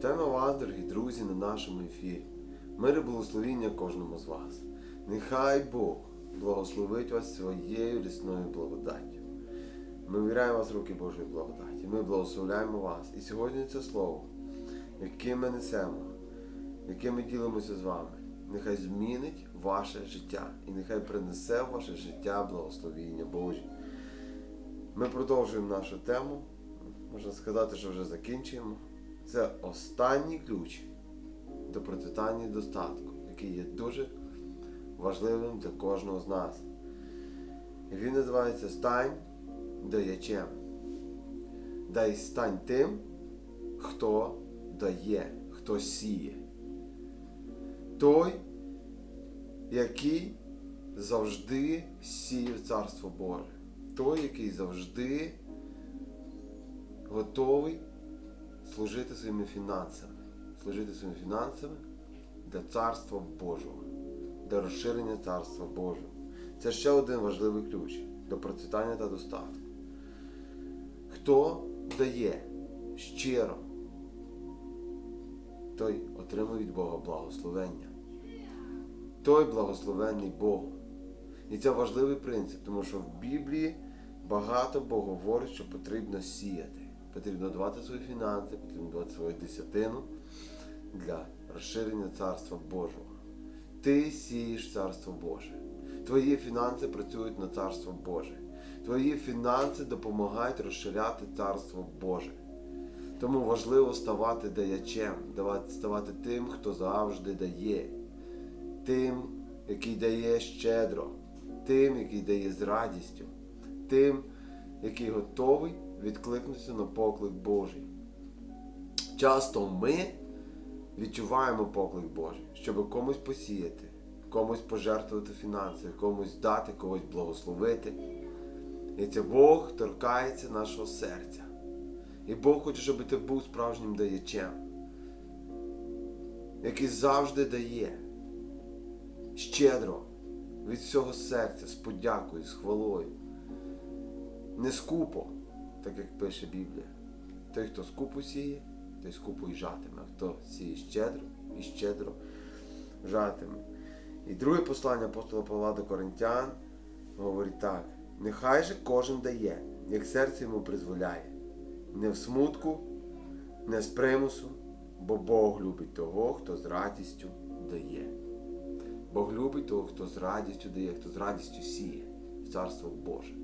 Вітаємо вас, дорогі друзі, на нашому ефірі. Мир і благословіння кожному з вас. Нехай Бог благословить вас своєю лісною благодаттю. Ми віряємо вас в руки Божої благодаті. Ми благословляємо вас. І сьогодні це слово, яке ми несемо, яке ми ділимося з вами, нехай змінить ваше життя і нехай принесе в ваше життя благословіння Божі. Ми продовжуємо нашу тему. Можна сказати, що вже закінчуємо. Це останній ключ до процвітання достатку, який є дуже важливим для кожного з нас. Він називається Стань даячем. Дай стань тим, хто дає, хто сіє. Той, який завжди сіє в Царство Боже. Той, який завжди готовий служити своїми фінансами, служити своїми фінансами для Царства Божого, для розширення Царства Божого. Це ще один важливий ключ до процвітання та достатку. Хто дає щиро, той отримує від Бога благословення. Той благословенний Богом. І це важливий принцип, тому що в Біблії багато Бог говорить, що потрібно сіяти. Потрібно давати свої фінанси, потрібно давати свою десятину для розширення Царства Божого. Ти сієш Царство Боже. Твої фінанси працюють на Царство Боже. Твої фінанси допомагають розширяти Царство Боже. Тому важливо ставати даячем, ставати тим, хто завжди дає, тим, який дає щедро, тим, який дає з радістю, тим, який готовий відкликнутися на поклик Божий. Часто ми відчуваємо поклик Божий, щоб комусь посіяти, комусь пожертвувати фінанси, комусь дати, когось благословити. І це Бог торкається нашого серця. І Бог хоче, щоб ти був справжнім даячем, який завжди дає щедро від всього серця, з подякою, з хвалою. Не скупо, так як пише Біблія. Той, хто скупо сіє, той скупо і жатиме. Хто сіє щедро і щедро жатиме. І друге послання апостола Павла до Коринтян говорить так: нехай же кожен дає, як серце йому призволяє, не в смутку, не з примусу, бо Бог любить того, хто з радістю дає. Бог любить того, хто з радістю дає, хто з радістю сіє в Царство Боже.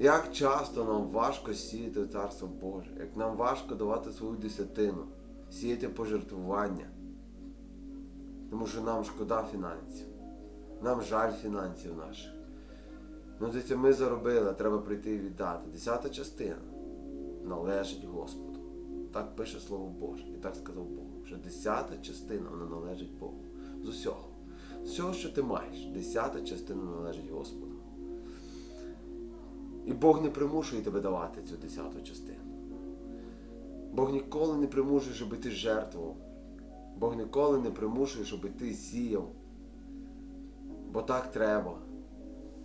Як часто нам важко сіяти Царство Боже, як нам важко давати свою десятину, сіяти пожертвування. Тому що нам шкода фінансів, нам жаль фінансів наших. Ну, дивіться, ми заробили, треба прийти і віддати. Десята частина належить Господу. Так пише Слово Боже. І так сказав Бог, що десята частина вона належить Богу. З усього. З всього, що ти маєш, десята частина належить Господу. І Бог не примушує тебе давати цю десяту частину. Бог ніколи не примушує, щоб ти жертвував. Бог ніколи не примушує, щоб ти сіяв. Бо так треба.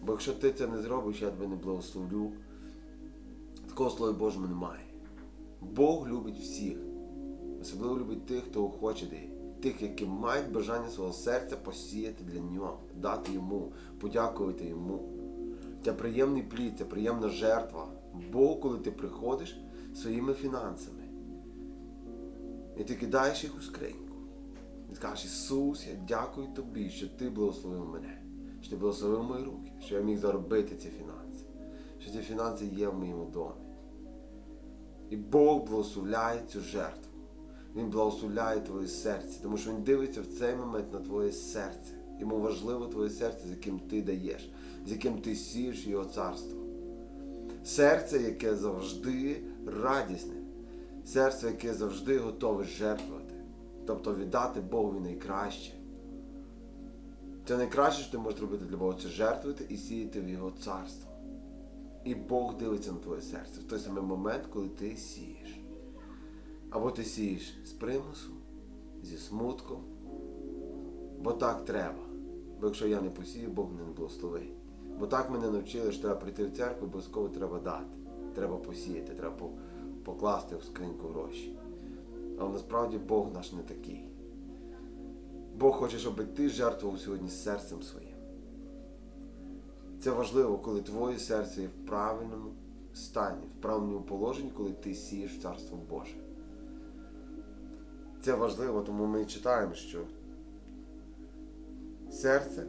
Бо якщо ти це не зробиш, я тебе не благословлю. Такого слова Божого немає. Бог любить всіх. Особливо любить тих, хто хоче дає. Тих, які мають бажання свого серця посіяти для нього, дати йому, подякувати йому. Це приємний плід, це приємна жертва. Богу, коли ти приходиш своїми фінансами. І ти кидаєш їх у скриньку. І скажеш, Ісус, я дякую тобі, що ти благословив мене, що ти благословив мої руки, що я міг заробити ці фінанси, що ці фінанси є в моєму домі. І Бог благословляє цю жертву. Він благословляє твоє серце, тому що Він дивиться в цей момент на твоє серце. Йому важливо твоє серце, з яким ти даєш, з яким ти сієш його царство. Серце, яке завжди радісне, серце, яке завжди готове жертвувати, тобто віддати Богові найкраще. Це найкраще, що ти можеш робити для Бога, це жертвувати і сіяти в Його царство. І Бог дивиться на твоє серце в той самий момент, коли ти сієш. Або ти сієш з примусу, зі смутком, бо так треба. Бо якщо я не посію, Бог не благословить. Бо так мене навчили, що треба прийти в церкву, обов'язково треба дати. Треба посіяти, треба покласти в скриньку гроші. Але насправді Бог наш не такий. Бог хоче, щоб ти жертвував сьогодні серцем своїм. Це важливо, коли твоє серце є в правильному стані, в правильному положенні, коли ти сієш Царство Боже. Це важливо, тому ми читаємо, що серце,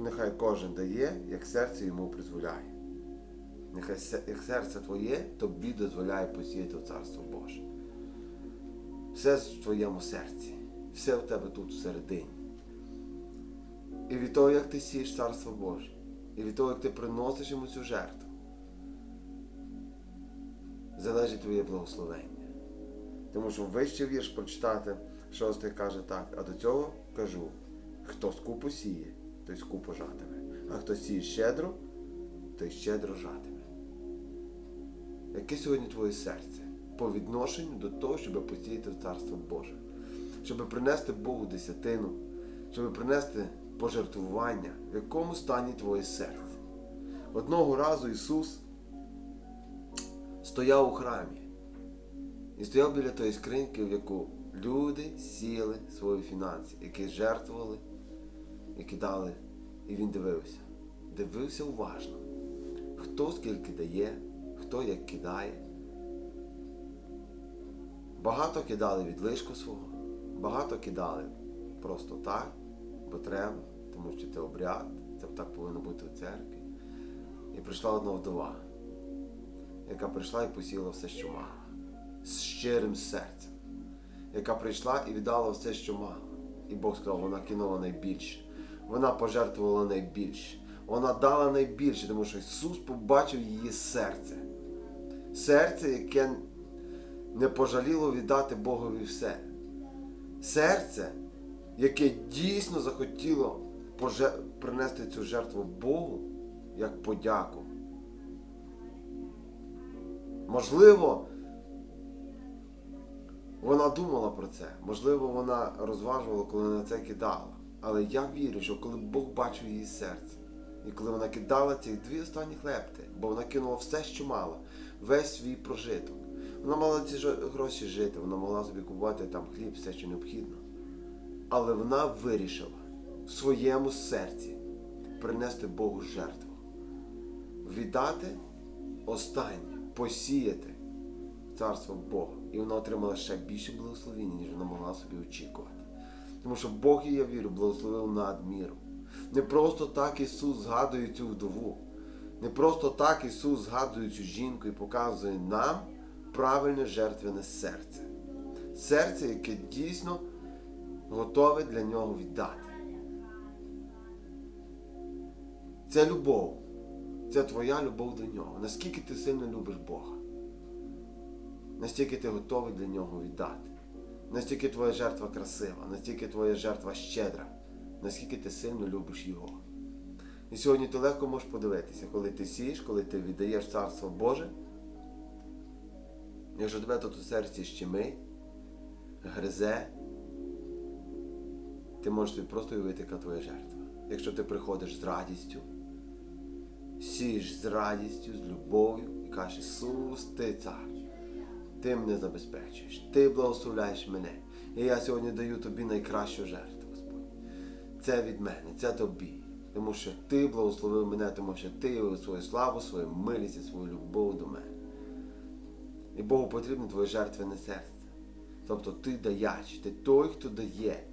нехай кожен дає, як серце йому призволяє. Нехай як серце твоє, тобі дозволяє посіяти в Царство Боже. Все в твоєму серці, все в тебе тут всередині. І від того, як ти сієш Царство Боже, і від того, як ти приносиш йому цю жертву, залежить твоє благословення. Тому що вище вірш прочитати, шостий каже так, а до цього кажу, хто скупо сіє, той скупо жатиме, а хто сіє щедро, той щедро жатиме. Яке сьогодні твоє серце по відношенню до того, щоб посіяти в Царство Боже, щоб принести Богу десятину, щоб принести пожертвування, в якому стані твоє серце. Одного разу Ісус стояв у храмі і стояв біля тої скриньки, в яку люди сіяли свої фінанси, які жертвували, які дали, і він дивився. Дивився уважно, хто скільки дає, хто як кидає. Багато кидали від лишку свого, багато кидали просто так, бо треба, тому що це обряд, це так повинно бути в церкві. І прийшла одна вдова, яка прийшла і посіяла все, що мала, з щирим серцем, яка прийшла і віддала все, що мала. І Бог сказав, вона кинула найбільше, вона пожертвувала найбільше, вона дала найбільше, тому що Ісус побачив її серце. Серце, яке не пожаліло віддати Богові все. Серце, яке дійсно захотіло принести цю жертву Богу як подяку. Можливо, вона думала про це, можливо, вона розважувала, коли на це кидала. Але я вірю, що коли Бог бачив її серце, і коли вона кидала ці дві останні хлебти, бо вона кинула все, що мала, весь свій прожиток. Вона мала ці гроші жити, вона могла собі купувати там хліб, все, що необхідно. Але вона вирішила в своєму серці принести Богу жертву, віддати останнє, посіяти царство Бога. І вона отримала ще більше благословення, ніж вона могла собі очікувати. Тому що Бог, і я вірю, благословив надміру. Не просто так Ісус згадує цю вдову. Не просто так Ісус згадує цю жінку і показує нам правильне жертвене серце. Серце, яке дійсно готове для нього віддати. Це любов. Це твоя любов до нього. Наскільки ти сильно любиш Бога, настільки ти готовий для нього віддати. Настільки твоя жертва красива, настільки твоя жертва щедра, наскільки ти сильно любиш Його. І сьогодні ти легко можеш подивитися, коли ти сієш, коли ти віддаєш Царство Боже. Якщо тебе тут у серці щемить, гризе, ти можеш собі просто уявити, яка твоя жертва. Якщо ти приходиш з радістю, сієш з радістю, з любов'ю і кажеш, Ісус, ти цар, ти мене забезпечуєш, ти благословляєш мене. І я сьогодні даю тобі найкращу жертву, Господь. Це від мене, це тобі. Тому що ти благословив мене, тому що ти свою славу, свою милість і свою любов до мене. І Богу потрібне твоє жертвене серце. Тобто ти даяч, ти той, хто дає.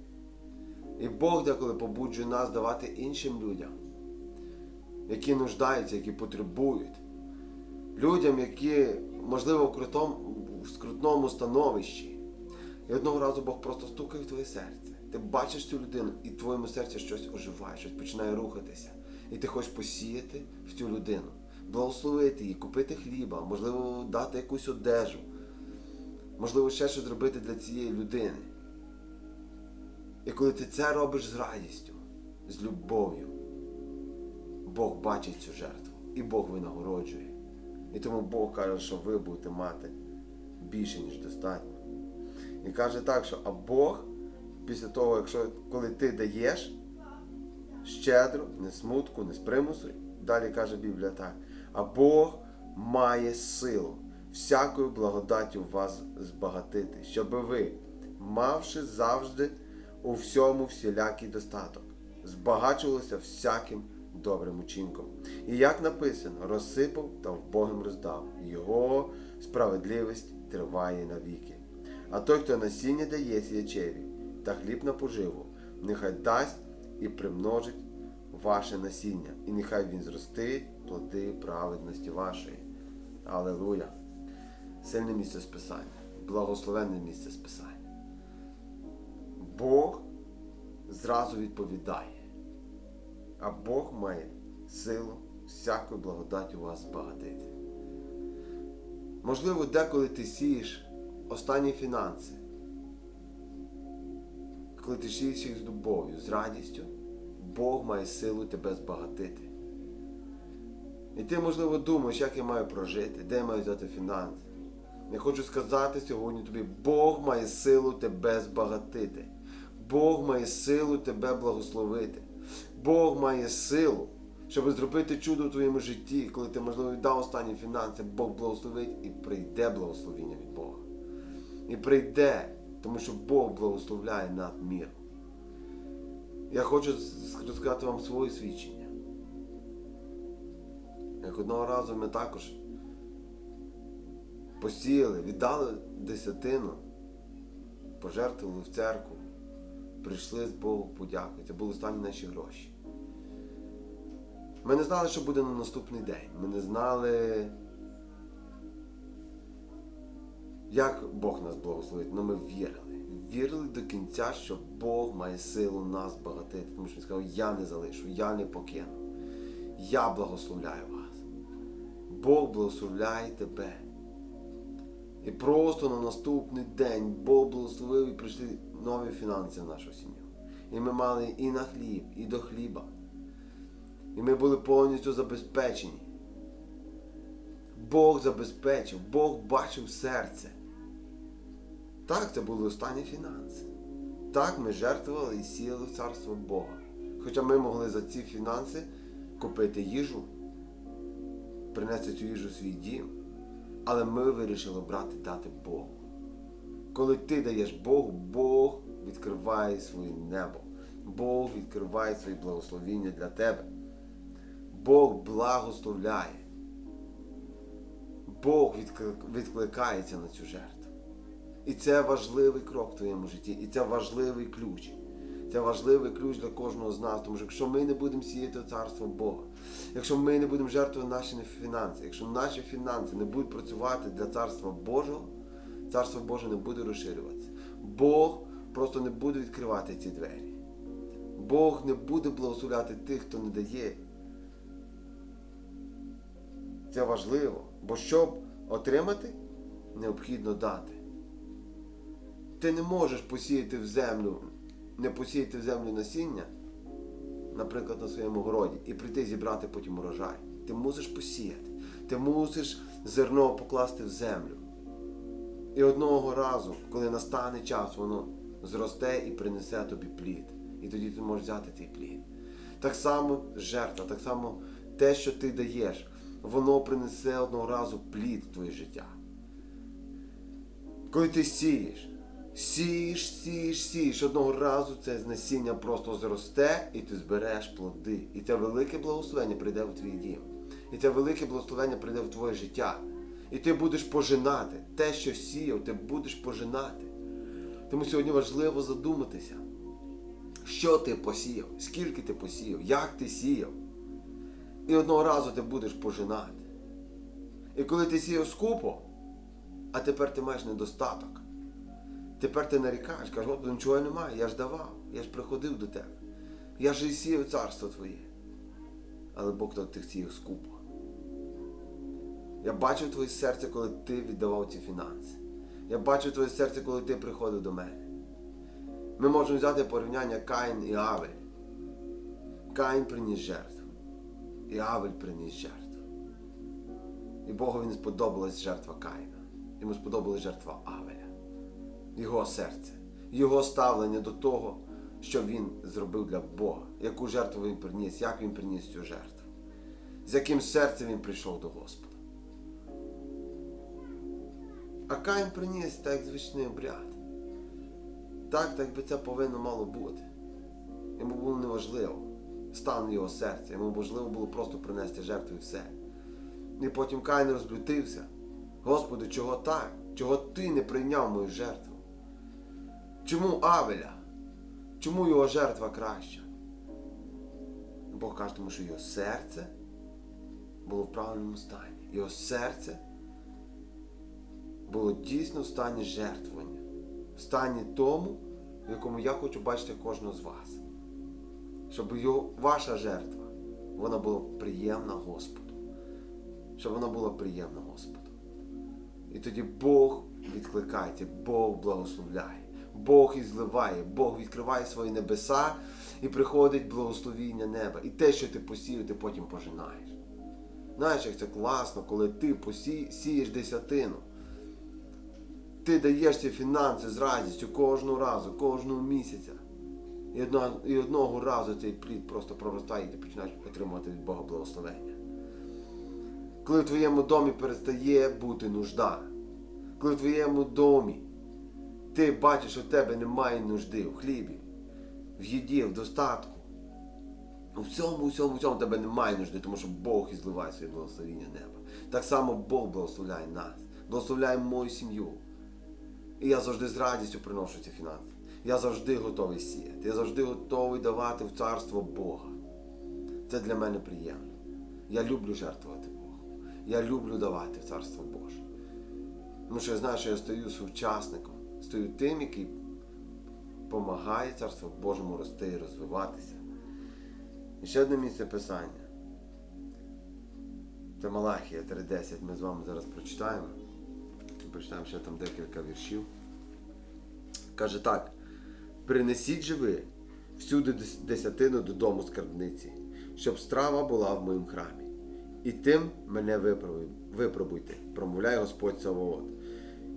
І Бог деколи побуджує нас давати іншим людям, які нуждаються, які потребують. Людям, які, можливо, в крутому, в скрутному становищі. І одного разу Бог просто стукає в твоє серце. Ти бачиш цю людину, і в твоєму серці щось оживає, щось починає рухатися. І ти хочеш посіяти в цю людину, благословити її, купити хліба, можливо, дати якусь одежу, можливо, ще щось зробити для цієї людини. І коли ти це робиш з радістю, з любов'ю, Бог бачить цю жертву і Бог винагороджує. І тому Бог каже, що ви будете мати більше, ніж достатньо. І каже так, що а Бог, після того, якщо коли ти даєш щедро, не смутку, не з примусу, далі каже Біблія так, а Бог має силу всякою благодаттю вас збагатити, щоб ви, мавши завжди у всьому всілякий достаток, збагачувалися всяким добрим учинком. І як написано, розсипав та вбогим роздав, його справедливість триває навіки. А той, хто насіння дає сіячеві та хліб на поживу, нехай дасть і примножить ваше насіння, і нехай він зростить плоди праведності вашої. Алелуя! Сильне місце списання, благословенне місце списання. Бог зразу відповідає, а Бог має силу всякої благодаті у вас збагатити. Можливо, деколи ти сієш останні фінанси, коли ти сієш їх з любов'ю, з радістю, Бог має силу тебе збагатити. І ти, можливо, думаєш, як я маю прожити, де я маю взяти фінанси. Я хочу сказати сьогодні тобі, Бог має силу тебе збагатити. Бог має силу тебе благословити. Бог має силу, щоб зробити чудо в твоєму житті, коли ти, можливо, віддав останні фінанси, Бог благословить і прийде благословіння від Бога. І прийде, тому що Бог благословляє над міром. Я хочу розказати вам своє свідчення. Як одного разу ми також посіяли, віддали десятину, пожертвували в церкву, прийшли з Богу подякувати. Це були останні наші гроші. Ми не знали, що буде на наступний день. Ми не знали, як Бог нас благословить, але ми вірили. Вірили до кінця, що Бог має силу нас багатити. Тому що він сказав, я не залишу, я не покину. Я благословляю вас. Бог благословляє тебе. І просто на наступний день Бог благословив і прийшли нові фінанси в нашу сім'ю. І ми мали і на хліб, і до хліба. І ми були повністю забезпечені. Бог забезпечив, Бог бачив серце. Так, це були останні фінанси. Так, ми жертвували і сіяли в царство Бога. Хоча ми могли за ці фінанси купити їжу, принести цю їжу в свій дім. Але ми вирішили брати дати Богу. Коли ти даєш Богу, Бог відкриває своє небо. Бог відкриває свої благословіння для тебе. Бог благословляє. Бог відкликається на цю жертву. І це важливий крок в твоєму житті. І це важливий ключ. Це важливий ключ для кожного з нас. Тому що якщо ми не будемо сіяти царство Бога, якщо ми не будемо жертвувати нашими фінанси, якщо наші фінанси не будуть працювати для царства Божого, царство Боже не буде розширюватися. Бог просто не буде відкривати ці двері. Бог не буде благословляти тих, хто не дає. Це важливо. Бо щоб отримати, необхідно дати. Ти не можеш посіяти в землю, не посіяти в землю насіння, наприклад, на своєму городі, і прийти зібрати потім урожай. Ти мусиш посіяти. Ти мусиш зерно покласти в землю. І одного разу, коли настане час, воно зросте і принесе тобі плід. І тоді ти можеш взяти цей плід. Так само жертва, так само те, що ти даєш, воно принесе одного разу плід в твоє життя. Коли ти сієш, сієш, сієш, сієш, одного разу це насіння просто зросте і ти збереш плоди. І це велике благословення прийде в твій дім. І це велике благословення прийде в твоє життя. І ти будеш пожинати. Те, що сіяв, ти будеш пожинати. Тому сьогодні важливо задуматися, що ти посіяв, скільки ти посіяв, як ти сіяв. І одного разу ти будеш пожинати. І коли ти сіяв скупо, а тепер ти маєш недостаток. Тепер ти нарікаєш, кажеш, Господи, нічого немає, я ж давав, я ж приходив до тебе. Я ж і сіяв царство твоє. Але Бог то ти сіяв скупо. Я бачив твоє серце, коли ти віддавав ці фінанси. Я бачив твоє серце, коли ти приходив до мене. Ми можемо взяти порівняння Каїн і Авель. Каїн приніс жертву. І Авель приніс жертву. І Богові не сподобалась жертва Каїна. Йому сподобалась жертва Авеля. Його серце, його ставлення до того, що він зробив для Бога, яку жертву він приніс, як він приніс цю жертву, з яким серцем він прийшов до Господа. А Каїн приніс так звичний обряд. Так, так би це повинно мало бути. Йому було неважливо стан його серця. Йому важливо було просто принести жертву і все. І потім Каїн розлютився. Господи, чого так? Чого ти не прийняв мою жертву? Чому Авеля? Чому його жертва краща? Бог каже, тому що його серце було в правильному стані. Його серце було дійсно в стані жертвування, в стані тому, в якому я хочу бачити кожного з вас. Щоб його, ваша жертва вона була приємна Господу. Щоб вона була приємна Господу. І тоді Бог відкликається, Бог благословляє, Бог і зливає, Бог відкриває свої небеса і приходить благословіння неба. І те, що ти посіяв, ти потім пожинаєш. Знаєш, як це класно, коли ти посі... сієш десятину. Ти даєш ці фінанси з радістю кожного разу, кожного місяця. І одного, і одного разу цей плід просто проростає, і ти починаєш отримувати від Бога благословення. Коли в твоєму домі перестає бути нужда, коли в твоєму домі ти бачиш, що в тебе немає нужди в хлібі, в їді, в достатку. У всьому, у всьому, у тебе немає нужди, тому що Бог і зливає своє благословіння неба. Так само Бог благословляє нас, благословляє мою сім'ю. І я завжди з радістю приношу ці фінанси. Я завжди готовий сіяти. Я завжди готовий давати в царство Бога. Це для мене приємно. Я люблю жертвувати Богу. Я люблю давати в царство Боже. Тому що я знаю, що я стою сучасником, стою тим, який допомагає царству Божому рости і розвиватися. І ще одне місце писання. Це Малахія 3.10. Ми з вами зараз прочитаємо. Прочитаємо ще там декілька віршів. Каже так: принесіть же ви всюди десятину додому скарбниці, щоб страва була в моїм храмі. І тим мене випробуйте, промовляє Господь Савоот.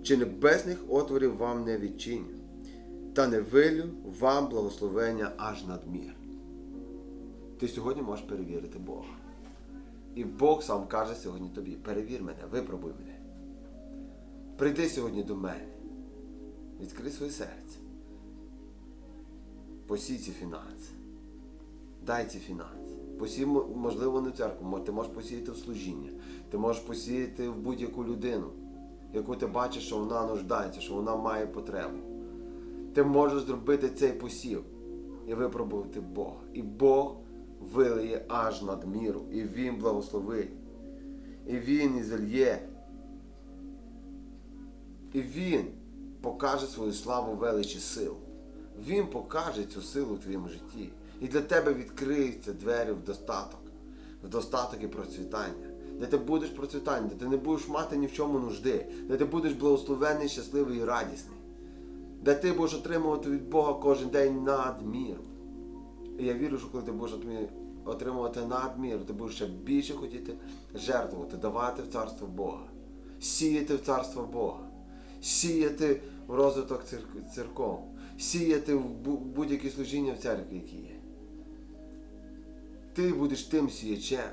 Чи небесних отворів вам не відчиню, та не вилю вам благословення аж надмір. Ти сьогодні можеш перевірити Бога. І Бог сам каже сьогодні тобі: перевір мене, випробуй мене. Прийди сьогодні до мене. Відкрий своє серце. Посій ці фінанси. Дай ці фінанси. Посій, мо- можливо, не в церкву, ти можеш посіяти в служіння. Ти можеш посіяти в будь-яку людину, яку ти бачиш, що вона нуждається, що вона має потребу. Ти можеш зробити цей посів і випробувати Бога. І Бог вилиє аж надміру. І Він благословить. І Він ізольє. І Він покаже свою славу величі сил. Він покаже цю силу в твоєму житті. І для тебе відкриються двері в достаток, в достаток і процвітання. Де ти будеш процвітання, де ти не будеш мати ні в чому нужди, де ти будеш благословений, щасливий і радісний, де ти будеш отримувати від Бога кожен день надміру. І я вірю, що коли ти будеш отримувати надміру, ти будеш ще більше хотіти жертвувати, давати в царство Бога, сіяти в царство Бога, сіяти в розвиток церк- церков, сіяти в будь-які служіння в церкві, які є. Ти будеш тим сіячем.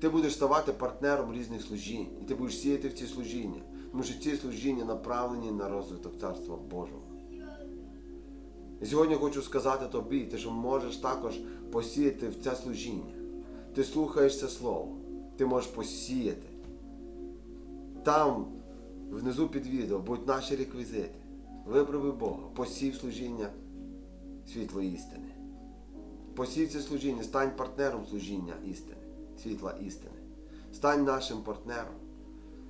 Ти будеш ставати партнером різних служінь. І ти будеш сіяти в ці служіння. Тому що ці служіння направлені на розвиток Царства Божого. І сьогодні хочу сказати тобі, ти що можеш також посіяти в це служіння. Ти слухаєш це слово, ти можеш посіяти. Там, внизу під відео, будуть наші реквізити. Випробуй Бога, посів служіння світло істини. Посів це служіння, стань партнером служіння істини, світла істини. Стань нашим партнером,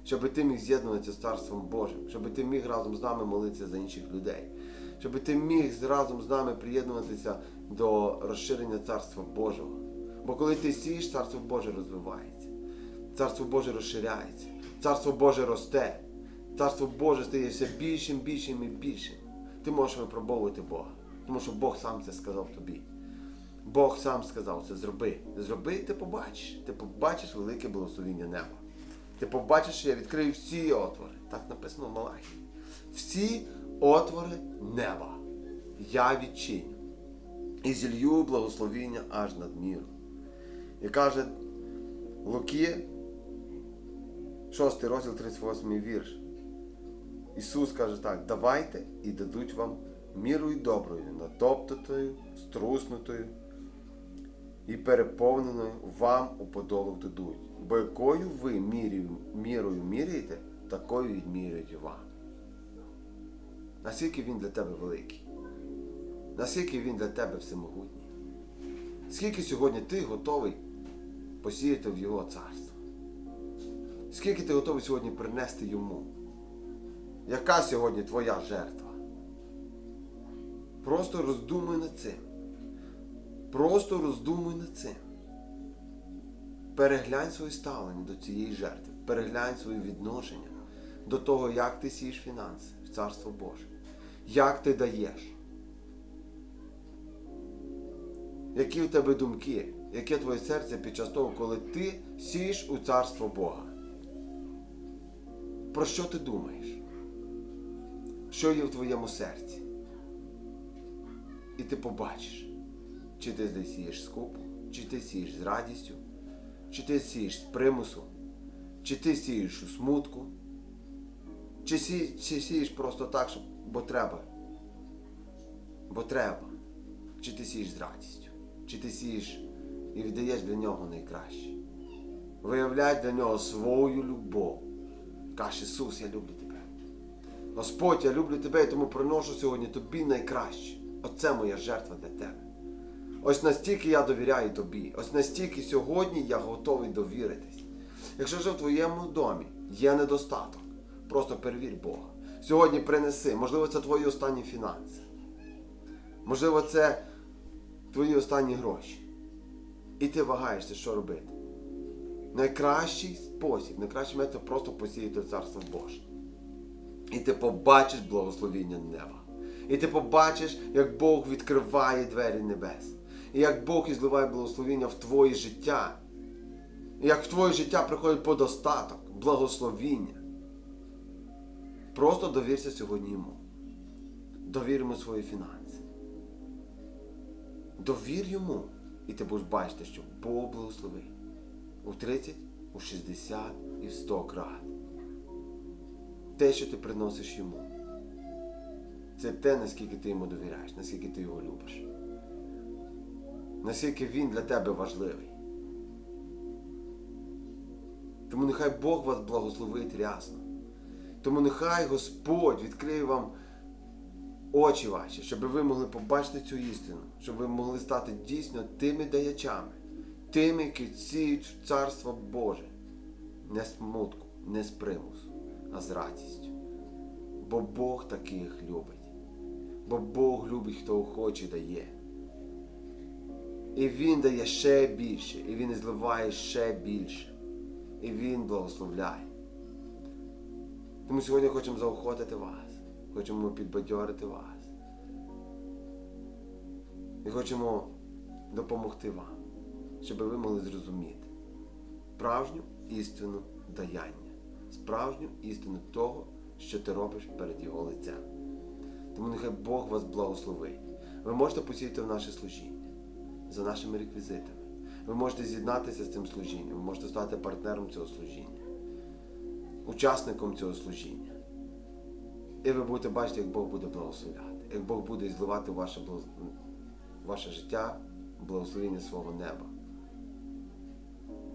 щоб ти міг з'єднуватися з Царством Божим, щоб ти міг разом з нами молитися за інших людей, щоб ти міг разом з нами приєднуватися до розширення Царства Божого. Бо коли ти сієш, Царство Боже розвивається, Царство Боже розширяється, Царство Боже росте, Царство Боже стає все більшим, більшим і більшим. Ти можеш випробовувати Бога, тому що Бог сам це сказав тобі. Бог сам сказав це зроби. Зроби, і ти побачиш. Ти побачиш велике благословіння неба. Ти побачиш, що я відкрию всі отвори. Так написано в Малахії. Всі отвори неба. Я відчиню. І зілью благословіння аж над міру. І каже Луки, 6 розділ 38 вірш. Ісус каже так: давайте і дадуть вам мірою доброю, натоптатою, струснутою і переповненою вам у подолу дадуть. Бо якою ви мірою, мірою міряєте, такою і міряють вам. Наскільки він для тебе великий? Наскільки він для тебе всемогутній? Скільки сьогодні ти готовий посіяти в Його царство? Скільки ти готовий сьогодні принести йому? Яка сьогодні твоя жертва? Просто роздумуй над цим. Просто роздумуй над цим. Переглянь своє ставлення до цієї жертви. Переглянь своє відношення до того, як ти сієш фінанси в Царство Боже. Як ти даєш. Які в тебе думки, яке твоє серце під час того, коли ти сієш у Царство Бога? Про що ти думаєш? Що є в твоєму серці? І ти побачиш, чи ти сієш скупу, чи ти сієш з радістю, чи ти сієш з примусу, чи ти сієш у смутку, чи, сі, чи сієш просто так, щоб, бо треба. Бо треба. Чи ти сієш з радістю, чи ти сієш і віддаєш для нього найкраще. Виявляй для нього свою любов. Каже Ісус, я люблю тебе. Господь, я люблю тебе і тому приношу сьогодні тобі найкраще. Оце моя жертва для тебе. Ось настільки я довіряю тобі. Ось настільки сьогодні я готовий довіритись. Якщо вже в твоєму домі є недостаток, просто перевір Бога. Сьогодні принеси, можливо, це твої останні фінанси. Можливо, це твої останні гроші. І ти вагаєшся, що робити. Найкращий спосіб, найкращий метод просто посіяти царство Боже. І ти побачиш благословіння неба. І ти побачиш, як Бог відкриває двері небес. І як Бог ізливає благословіння в твоє життя. І як в твоє життя приходить подостаток, благословіння. Просто довірся сьогодні йому. Довір йому свої фінанси. Довір йому. І ти будеш бачити, що Бог благословить. У 30, у 60 і в 100 крат. Те, що ти приносиш йому. Це те, наскільки ти йому довіряєш, наскільки ти його любиш. Наскільки він для тебе важливий. Тому нехай Бог вас благословить рясно. Тому нехай Господь відкриє вам очі ваші, щоб ви могли побачити цю істину, щоб ви могли стати дійсно тими даячами, тими, які сіють Царство Боже. Не з смутку, не з примусу, а з радістю. Бо Бог таких любить. Бо Бог любить, хто охоче дає. І Він дає ще більше, і Він зливає ще більше. І Він благословляє. Тому сьогодні хочемо заохотити вас, хочемо підбадьорити вас. І хочемо допомогти вам, щоб ви могли зрозуміти справжню істину даяння, справжню істину того, що ти робиш перед Його лицем. Тому нехай Бог вас благословить. Ви можете посіяти в наше служіння за нашими реквізитами. Ви можете з'єднатися з цим служінням, ви можете стати партнером цього служіння, учасником цього служіння. І ви будете бачити, як Бог буде благословляти, як Бог буде зливати ваше, ваше життя, благословення свого неба.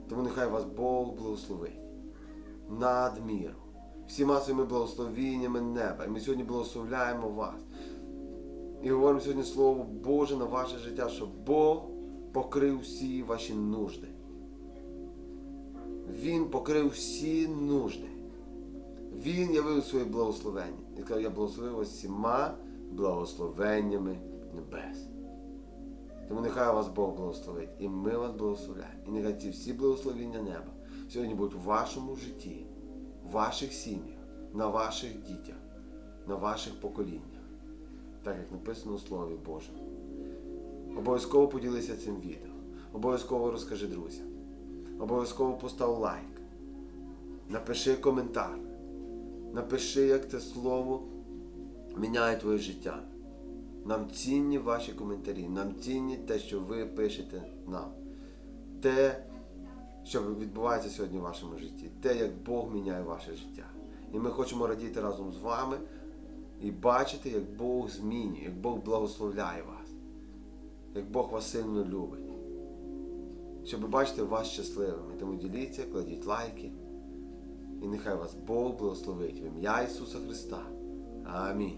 Тому нехай вас Бог благословить над міру, всіма своїми благословеннями неба. І ми сьогодні благословляємо вас. І говоримо сьогодні Слово Боже на ваше життя, щоб Бог покрив всі ваші нужди. Він покрив всі нужди. Він явив своє благословення. І сказав, я благословив вас всіма благословеннями небес. Тому нехай вас Бог благословить. І ми вас благословляємо. І нехай ці всі благословення неба сьогодні будуть в вашому житті, в ваших сім'ях, на ваших дітях, на ваших поколіннях. Так як написано у Слові Божому. Обов'язково поділися цим відео. Обов'язково розкажи друзям. Обов'язково постав лайк. Напиши коментар. Напиши, як це слово міняє твоє життя. Нам цінні ваші коментарі, нам цінні те, що ви пишете нам. Те, що відбувається сьогодні в вашому житті, те, як Бог міняє ваше життя. І ми хочемо радіти разом з вами і бачити, як Бог змінює, як Бог благословляє вас, як Бог вас сильно любить. Щоб бачити вас щасливими. Тому діліться, кладіть лайки. І нехай вас Бог благословить в ім'я Ісуса Христа. Амінь.